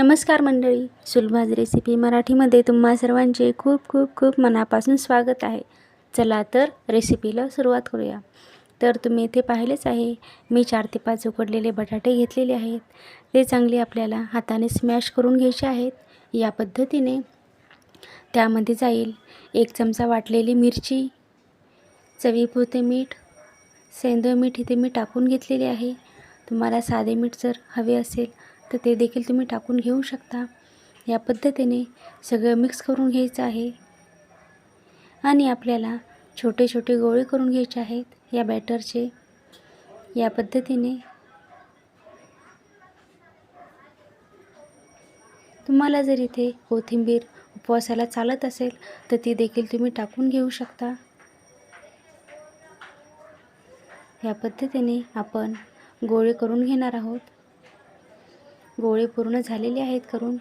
नमस्कार मंडळी सुलभाज रेसिपी मराठीमध्ये तुम्हा सर्वांचे खूप खूप खूप मनापासून स्वागत आहे. चला तर रेसिपीला सुरुवात करूया. तर तुम्ही इथे पाहिलेच आहे मी चार ते पाच उकडलेले बटाटे घेतलेले आहेत. ते चांगले आपल्याला हाताने स्मॅश करून घ्यायचे आहेत. या पद्धतीने त्यामध्ये जाईल एक चमचा वाटलेली मिरची चवीपुरते मीठ सेंदूळ मीठ इथे मी टाकून घेतलेले आहे. तुम्हाला साधे मीठ जर हवे असेल तर ते देखील तुम्ही टाकून घेऊ शकता. या पद्धतीने सगळं मिक्स करून घ्यायचं आहे. आणि आपल्याला छोटे छोटे गोळे करून घ्यायचे आहेत या बॅटरचे या पद्धतीने तुम्हाला जर इथे कोथिंबीर उपवासाला चालत असेल तर ती देखील तुम्ही टाकून घेऊ शकता. या पद्धतीने आपण गोळे करून घेणार आहोत. गोळे पूर्ण झालेले आहेत करून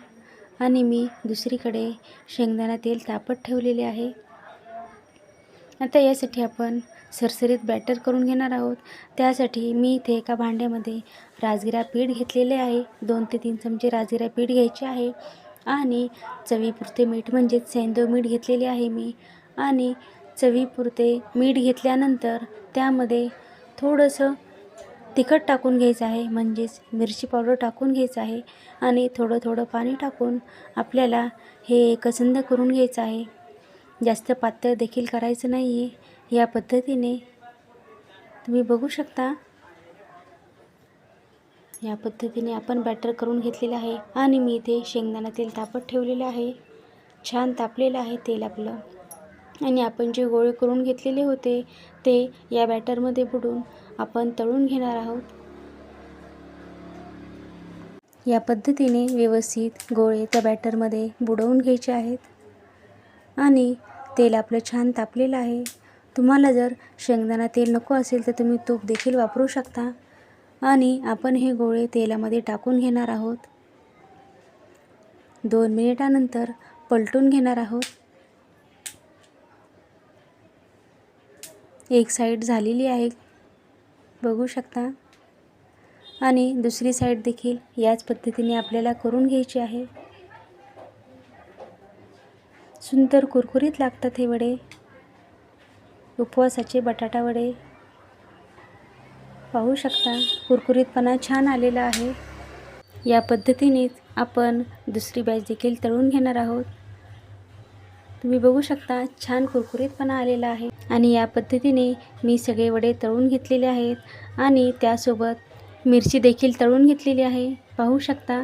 आणि मी दुसरीकडे शेंगदाणा तेल तापत ठेवलेले आहे. आता यासाठी आपण सरसरीत बॅटर करून घेणार आहोत. त्यासाठी मी इथे एका भांड्यामध्ये राजगिरा पीठ घेतलेले आहे. दोन ते तीन चमचे राजगिरा पीठ घ्यायचे आहे आणि चवीपुरते मीठ म्हणजेच सेंदो मीठ घेतलेले आहे मी. आणि चवीपुरते मीठ घेतल्यानंतर त्यामध्ये थोडंसं तिखट टाकून घ्यायचं आहे म्हणजेच मिरची पावडर टाकून घ्यायचं आहे आणि थोडं थोडं पाणी टाकून आपल्याला हे एकसंध करून घ्यायचं आहे. जास्त पातळ देखील करायचं नाही आहे या पद्धतीने तुम्ही बघू शकता. या पद्धतीने आपण बॅटर करून घेतलेलं आहे आणि मी इथे शेंगदाणा तेल तापत ठेवलेलं आहे. छान तापलेलं आहे तेल आपलं. आणि आपण जे गोळे करून घेतलेले होते ते या बॅटरमध्ये बुडून आपण तळून घेणार आहोत. या पद्धतीने व्यवस्थित गोळे त्या बॅटरमध्ये बुडवून घ्यायचे आहेत. आणि तेल आपलं छान तापलेलं आहे. तुम्हाला जर शेंगदाणा तेल नको असेल तर तुम्ही तूप देखील वापरू शकता. आणि आपण हे गोळे तेलामध्ये टाकून घेणार आहोत. दोन मिनिटानंतर पलटून घेणार आहोत. एक साईड झालेली आहे. बघू शकता. आणि दुसरी साईड देखील याच पद्धतीने आपल्याला करून घ्यायची आहे. सुंदर कुरकुरीत लागतात हे वडे. उपवासाचे बटाटा वडे. पाहू शकता कुरकुरीतपणा छान आलेला आहे. या पद्धतीनेच आपण दुसरी बॅच देखील तळून घेणार आहोत. तुम्ही बघू शकता छान कुरकुरीतपणा आलेला आहे. आणि या पद्धतीने मी सगळे वडे तळून घेतलेले आहेत. आणि त्यासोबत मिरची देखील तळून घेतलेली आहे. पाहू शकता